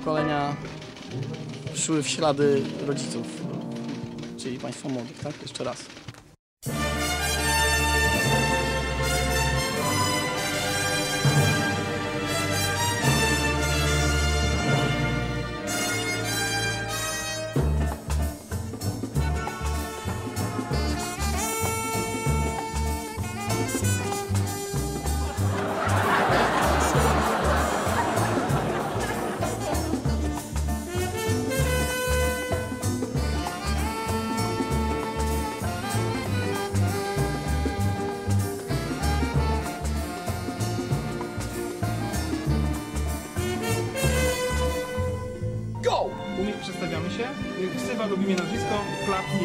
pokolenia szły w ślady rodziców, czyli państwa młodych, tak? Jeszcze raz. Go! Umie, przedstawiamy się. Ksywa lub imię, nazwisko, klapki.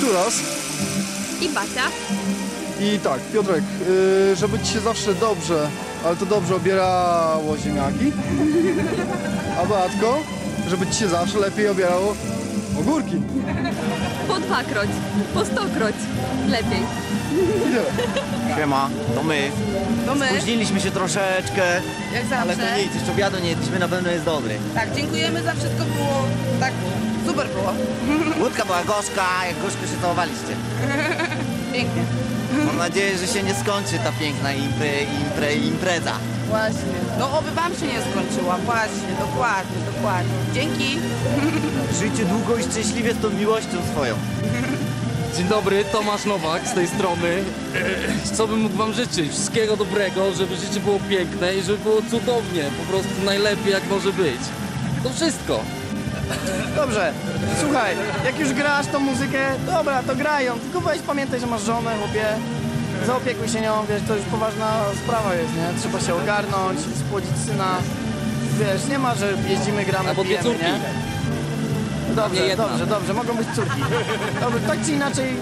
Turas. I Basia. I tak, Piotrek, y, żeby ci się zawsze dobrze, ale to dobrze obierało ziemniaki. A Beatko, żeby ci się zawsze lepiej obierało ogórki. Po dwakroć, po stokroć. Lepiej. I tyle. Siema, to my. No my, Spóźniliśmy się troszeczkę, jak zawsze. ale to nic, jeszcze obiadu nie jedliśmy, na pewno jest dobry. Tak, dziękujemy za wszystko, było tak super było. Łódka była gorzka, jak gorzko się całowaliście. Pięknie. Mam nadzieję, że się nie skończy ta piękna impre, impre, impreza. Właśnie. No oby wam się nie skończyła, właśnie, dokładnie, dokładnie. Dzięki. Żyjcie długo i szczęśliwie z tą miłością swoją. Dzień dobry, Tomasz Nowak z tej strony. Co bym mógł wam życzyć? Wszystkiego dobrego, żeby życie było piękne i żeby było cudownie, po prostu najlepiej jak może być. To wszystko. Dobrze, słuchaj, jak już grasz tą muzykę, dobra, to grają, tylko weź pamiętaj, że masz żonę, chłopie, zaopiekuj się nią, wiesz, to już poważna sprawa jest, nie? Trzeba się ogarnąć, spłodzić syna, wiesz, nie ma, że jeździmy, gramy, Albo pijemy, nie? Dobrze, Nie jedna. dobrze, dobrze, mogą być córki. Dobrze, tak czy inaczej,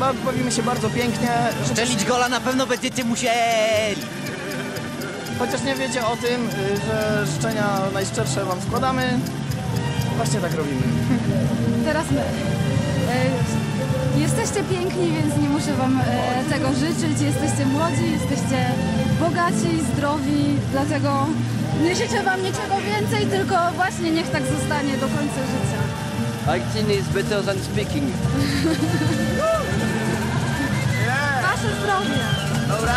ba- bawimy się bardzo pięknie, Szczelić gola na pewno będziecie musieli. chociaż nie wiecie o tym, y, że życzenia najszczersze wam składamy, właśnie tak robimy. Teraz my. E, Jesteście piękni, więc nie muszę wam e, tego życzyć. Jesteście młodzi, jesteście bogaci, zdrowi, dlatego nie życzę Wam niczego więcej, tylko właśnie niech tak zostanie do końca życia. Acting is better than speaking. Wasze zdrowie! Dobra.